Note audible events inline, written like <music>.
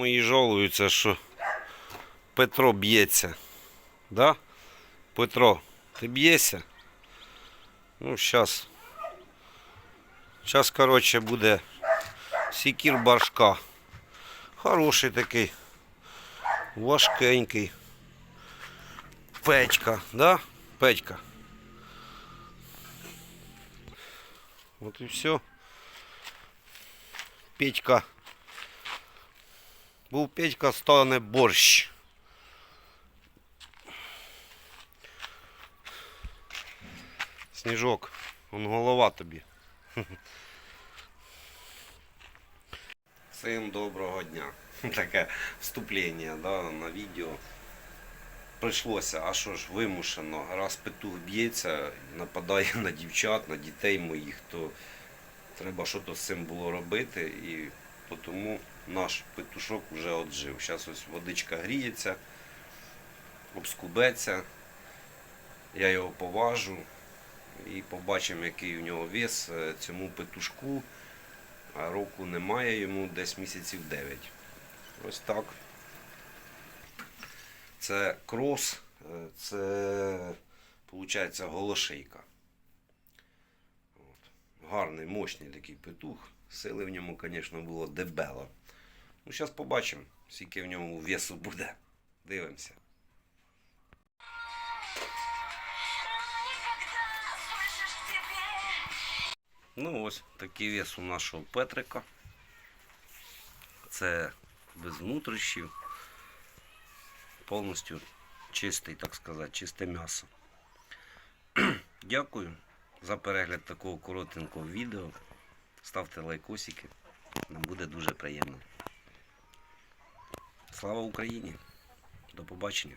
Мої жалуються, що Петро б'ється. Да? Петро, ти б'єшся? Ну, зараз. Зараз, коротше, буде сікір баршка. Хороший такий. Важкенький. Печка, да? Печка. От і все. Печка. Був Петька, стане борщ. Сніжок, он голова тобі. Всім доброго дня. <laughs> Таке вступлення да, на відео. Прийшлося, а що ж, вимушено. Раз петух б'ється, нападає <laughs> на дівчат, на дітей моїх, то треба щось з цим було робити. І тому наш петушок вже отжив. Зараз ось водичка гріється, обскубеться. Я його поважу і побачимо, який у нього вес е, цьому петушку. А року немає йому десь місяців 9. Ось так. Це крос, е, це виходить голошейка. Гарний, мощний такий петух. Сили в ньому, звісно, було дебело. Ну, зараз побачимо, скільки в ньому весу буде. Дивимося. Ну ось такий вес у нашого Петрика. Це без внутрішнів. Повністю чистий, так сказати, чисте м'ясо. <clears throat> Дякую за перегляд такого коротенького відео. Ставте лайкосики. Нам буде дуже приємно. Слава Україні! До побачення!